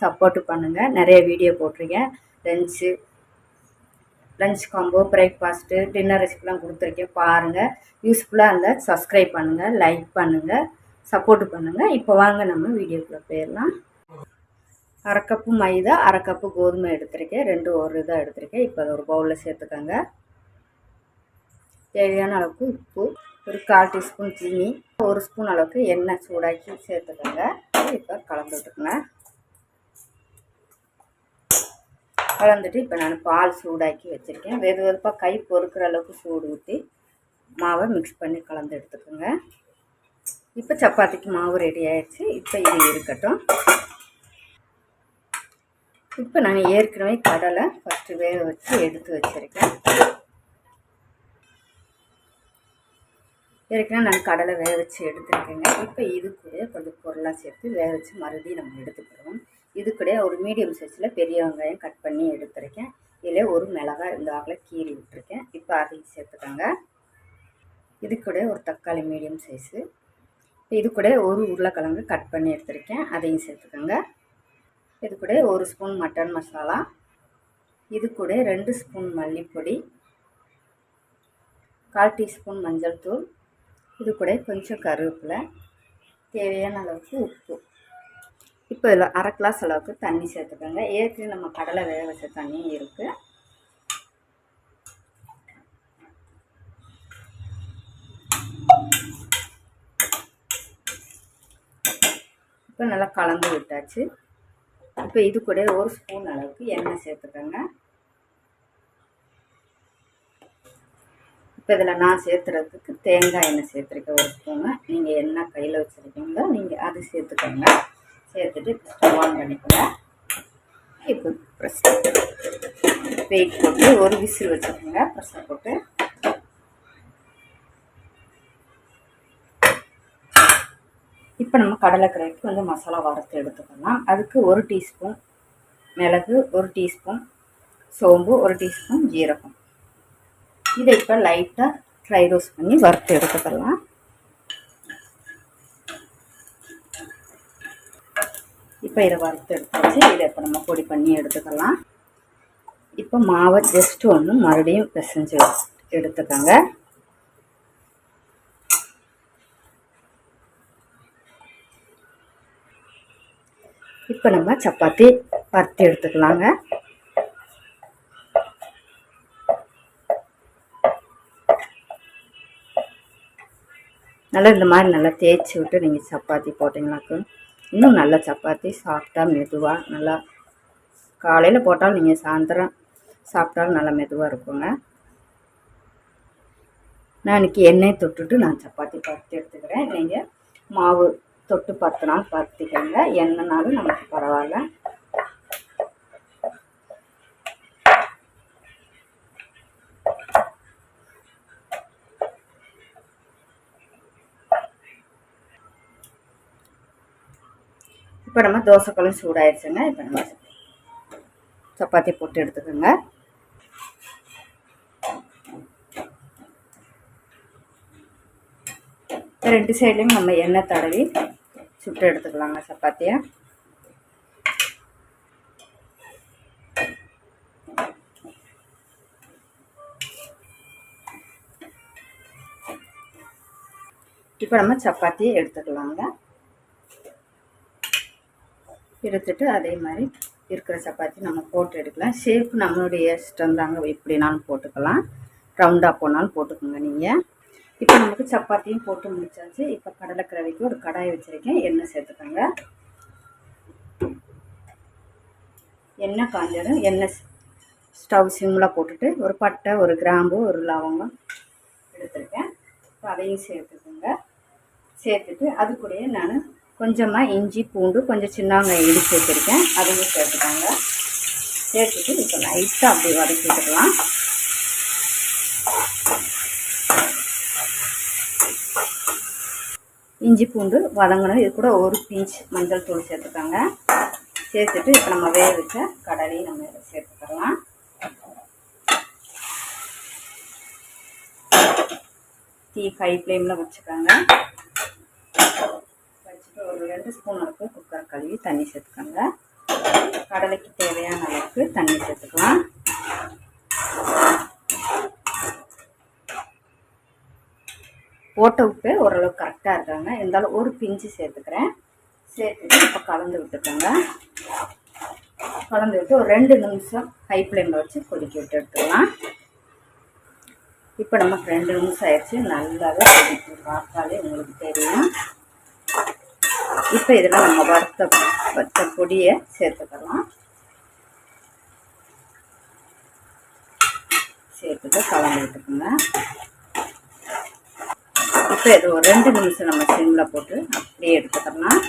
Support பண்ணுங்கள் நிறைய video போட்டிருக்கேன். Lunch lunch combo breakfast dinner ரெசிபிலாம் கொடுத்துருக்கேன். பாருங்கள் யூஸ்ஃபுல்லாக இருந்தால் சப்ஸ்கிரைப் பண்ணுங்கள் லைக் பண்ணுங்கள் சப்போர்ட் பண்ணுங்கள் இப்போ வாங்க நம்ம வீடியோக்குள்ளே போயிடலாம். அரை கப்பு மைதா அரை கப்பு கோதுமை எடுத்திருக்கேன். ரெண்டு ஒரு இதாக எடுத்திருக்கேன். இப்போ அதை ஒரு பவுலில் சேர்த்துக்கோங்க. தேவையான அளவுக்கு உப்பு ஒரு கால் டீஸ்பூன் சீனி ஒரு ஸ்பூன் அளவுக்கு எண்ணெய் சூடாக்கி சேர்த்துக்கோங்க. இப்போ கலந்து விட்டுக்கோங்க கலந்துட்டு இப்போ நான் பால் சூடாக்கி வச்சுருக்கேன். வெது வெதுப்பாக கை பொறுக்கிற அளவுக்கு சூடு ஊற்றி மாவை மிக்ஸ் பண்ணி கலந்து எடுத்துக்கோங்க. இப்போ சப்பாத்திக்கு மாவு ரெடி ஆயிடுச்சு. இப்போ இது இருக்கட்டும். இப்போ நான் ஏற்கனவே கடலை ஃபஸ்ட்டு வேக வச்சு எடுத்து வச்சுருக்கேன். ஏற்கனவே நான் கடலை வேக வச்சு எடுத்துருக்கேங்க. இப்போ இது கூட கொஞ்சம் பொருளாக சேர்த்து வேக வச்சு மறுபடியும் நம்ம எடுத்துக்கிறோம். இது கூட ஒரு மீடியம் சைஸில் பெரிய வெங்காயம் கட் பண்ணி எடுத்துருக்கேன். இதில் ஒரு மிளகாய் இந்த வாக்கில் கீறி விட்டுருக்கேன். இப்போ அதையும் சேர்த்துக்கோங்க. இது கூட ஒரு தக்காளி மீடியம் சைஸு இது கூட ஒரு உருளைக்கிழங்கு கட் பண்ணி எடுத்திருக்கேன். அதையும் சேர்த்துக்கோங்க. இது கூட ஒரு ஸ்பூன் மட்டன் மசாலா இது கூட ரெண்டு ஸ்பூன் மல்லிப்பொடி. கால் டீஸ்பூன் மஞ்சள் தூள். இது கூட கொஞ்சம் கருவேப்பிலை. தேவையான அளவுக்கு உப்பு. இப்போ இதில் அரை கிளாஸ் அளவுக்கு தண்ணி சேர்த்துக்கோங்க. ஏற்கனவே நம்ம கடலை வேக வச்ச தண்ணியும் இருக்குது இப்போ நல்லா கலந்து விட்டாச்சு. இப்போ இது கூட ஒரு ஸ்பூன் அளவுக்கு எண்ணெய் சேர்த்துக்கோங்க. இப்போ இதில் நான் சேர்த்துறதுக்கு தேங்காய் எண்ணெய் சேர்த்துருக்கேன் ஒரு ஸ்பூனு நீங்கள் என்ன கையில் வச்சுருக்கீங்களோ நீங்கள் அது சேர்த்துக்கோங்க. சேர்த்துட்டு ஸ்டவ் ஆன் பண்ணிக்கோங்க. இப்போ ப்ரெஷர் வெயிட் போட்டு ஒரு விசில் வச்சுக்கோங்க. ப்ரெஷர் போட்டு. இப்போ நம்ம கடலைக்கரைக்கு வந்து மசாலா வறுத்து எடுத்துக்கலாம். அதுக்கு ஒரு டீஸ்பூன் மிளகு ஒரு டீஸ்பூன் சோம்பு ஒரு டீஸ்பூன் ஜீரகம். இதை இப்போ லைட்டாக ஃப்ரை ரோஸ்ட் பண்ணி வறுத்து எடுத்துக்கலாம். இப்போ இதை வறுத்து எடுத்தாச்சு. இதை இப்போ நம்ம பொடி பண்ணி எடுத்துக்கலாம். இப்போ மாவை ஜஸ்ட்டு ஒன்று மறுபடியும் பிசைஞ்சு எடுத்துக்கோங்க. இப்போ நம்ம சப்பாத்தி வறுத்து எடுத்துக்கலாங்க. நல்லா இந்த மாதிரி நல்லா தேய்ச்சி விட்டு நீங்கள் சப்பாத்தி போட்டிங்கனாக்கும் இன்னும் நல்ல சப்பாத்தி சாஃப்டாக மெதுவாக நல்லா காலையில் போட்டாலும் நீங்கள் சாயந்தரம் சாப்பிட்டாலும் நல்லா மெதுவாக இருக்குங்க. நான் இன்றைக்கி எண்ணெய் தொட்டுட்டு நான் சப்பாத்தி பருத்தி எடுத்துக்கிறேன். நீங்கள் மாவு தொட்டு பத்து நாள் பருத்திக்கங்க. எண்ணெய்னாலும் நமக்கு பரவாயில்ல. இப்போ நம்ம தோசைக்கல்லும் சூடாயிடுச்சுங்க இப்போ நம்ம சப்பாத்தி போட்டு எடுத்துக்கோங்க. ரெண்டு சைட்லையும் நம்ம எண்ணெய் தடவி சுட்டு எடுத்துக்கலாங்க சப்பாத்தியை. இப்போ நம்ம சப்பாத்தியை எடுத்துக்கலாங்க. எடுத்துட்டு அதே மாதிரி இருக்கிற சப்பாத்தி நம்ம போட்டு எடுக்கலாம். ஷேப் நம்மளுடைய இஷ்டம் தாங்க. எப்படினாலும் போட்டுக்கலாம். ரவுண்டாக போனாலும் போட்டுக்கோங்க நீங்கள் இப்போ நமக்கு சப்பாத்தியும் போட்டு முடிச்சாச்சு. இப்போ கடலைக்கிழவைக்கு ஒரு கடாய் வச்சுருக்கேன். எண்ணெய் சேர்த்துக்கோங்க. எண்ணெய் காஞ்சதும் எண்ணெய் ஸ்டவ் சிம்மில் போட்டுட்டு ஒரு பட்டை ஒரு கிராம்பு ஒரு லவங்கம் எடுத்துருக்கேன். இப்போ அதையும் சேர்த்துக்கோங்க. சேர்த்துட்டு அது கூடயே நான் கொஞ்சமாக இஞ்சி பூண்டு கொஞ்சம் சின்ன வெங்காயம் இடித்து வச்சுருக்கேன். அதையும் சேர்த்துக்கோங்க. சேர்த்துட்டு இப்போ லைட்டாக அப்படி வதக்கி இஞ்சி பூண்டு வதங்கணும். இது கூட ஒரு பிஞ்ச் மஞ்சள் தூள் சேர்த்துக்கோங்க. சேர்த்துட்டு இப்போ நம்ம வேக வச்ச கடலையும் நம்ம இதில் சேர்த்துக்கலாம். டீ ஹை ஃப்ளேமில் வச்சுக்கோங்க. ஒரு ரெண்டு ஸ்பூன் அளவுக்கு குக்கர் கழுவி தண்ணி சேர்த்துக்கோங்க. கடலைக்கு தேவையான அளவுக்கு தண்ணி சேர்த்துக்கலாம். போட்ட உப்பு ஓரளவுக்கு கரெக்டாக இருக்காங்க. இருந்தாலும் ஒரு பிஞ்சு சேர்த்துக்கிறேன். சேர்த்துட்டு இப்போ கலந்து விட்டுக்கோங்க. கலந்து விட்டு ஒரு ரெண்டு நிமிஷம் ஹை ஃப்ளேமில் வச்சு கொதிக்க விட்டு எடுத்துக்கலாம். இப்போ நமக்கு ரெண்டு நிமிஷம் ஆயிடுச்சு. நல்லாவே பார்த்தாலே உங்களுக்கு தெரியும். இப்போ இதில் நம்ம வறுத்த வறுத்த பொடியை சேர்த்துக்கலாம். சேர்த்துட்டு கலந்து விட்டுக்கோங்க. இப்போ இது ஒரு ரெண்டு நிமிஷம் நம்ம சிம்மில் போட்டு அப்படியே எடுத்துக்கலாம்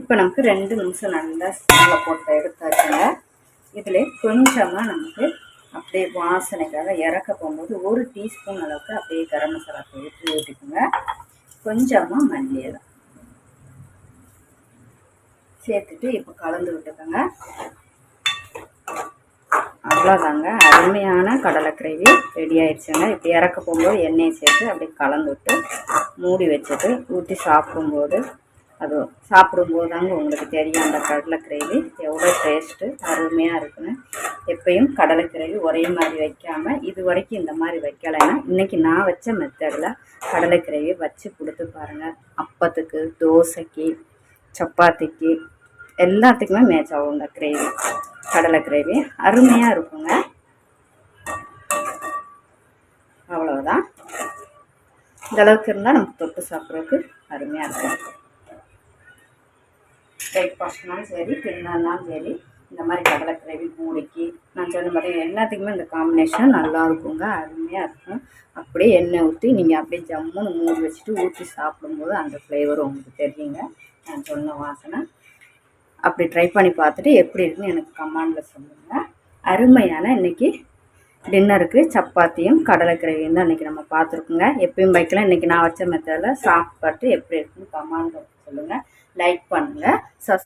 இப்போ நமக்கு ரெண்டு நிமிஷம் நல்லா சிம்மில் போட்டு எடுத்தாச்சுங்க. இதில் கொஞ்சமாக நமக்கு அப்படியே வாசனைக்காக இறக்க போகும்போது ஒரு டீஸ்பூன் அளவுக்கு அப்படியே கரம் மசாலா தூள் ஊற்றிக்கோங்க. கொஞ்சமாக மல்லியலை. சேர்த்துட்டு இப்போ கலந்து விட்டுக்கோங்க. அவ்வளோதாங்க அருமையான கடலை கிரேவி ரெடி ஆயிடுச்சுங்க. இப்போ இறக்க போகும்போது எண்ணெயை சேர்த்து அப்படியே கலந்து விட்டு மூடி வச்சுட்டு ஊற்றி சாப்பிடும்போது அது சாப்பிடும்போது தாங்க உங்களுக்கு தெரியும் அந்த கடலை கிரேவி எவ்வளோ டேஸ்ட்டு அருமையாக இருக்குன்னு. எப்பயும் கடலை கிரேவி ஒரே மாதிரி வைக்காமல் இது வரைக்கும் இந்த மாதிரி வைக்கலைன்னா இன்றைக்கி நான் வச்ச மெத்தடில் கடலை கிரேவி வச்சு கொடுத்து பாருங்கள் அப்பத்துக்கு தோசைக்கு சப்பாத்திக்கு எல்லாத்துக்குமே மேட்ச் ஆகும் இந்த கிரேவி. கடலை கிரேவி அருமையாக இருக்குங்க. அவ்வளோதான் இந்த அளவுக்கு இருந்தால் நமக்கு தொட்டு சாப்பிட்றதுக்கு அருமையாக இருக்கும். பிரேக்ஃபாஸ்ட்னாலும் சரி டின்னர்னாலும் சரி இந்த மாதிரி கடலை கிரேவி பூரிக்கு நான் சொன்ன மாதிரி எல்லாத்துக்குமே இந்த காம்பினேஷன் நல்லா இருக்குங்க அருமையாக இருக்கும். அப்படியே எண்ணெய் ஊற்றி நீங்கள் அப்படியே ஜம்முன்னு மூடி வச்சுட்டு ஊற்றி சாப்பிடும்போது அந்த ஃப்ளேவர் உங்களுக்கு தெரியுங்க. நான் சொன்ன வாசனை. அப்படி ட்ரை பண்ணி பார்த்துட்டு எப்படி இருக்குன்னு எனக்கு கமாண்டில் சொல்லுங்கள் அருமையான இன்றைக்கி டின்னருக்கு சப்பாத்தியும் கடலை கிரேவியும் தான் இன்றைக்கி நம்ம பார்த்துருக்குங்க. எப்பயும் வைக்கலாம் இன்றைக்கி நான் வச்ச மெத்தடில் சாப்பிட்டு எப்படி இருக்குன்னு கமாண்டில் சொல்லுங்கள் லைக் பண்ணுங்கள் சஸ்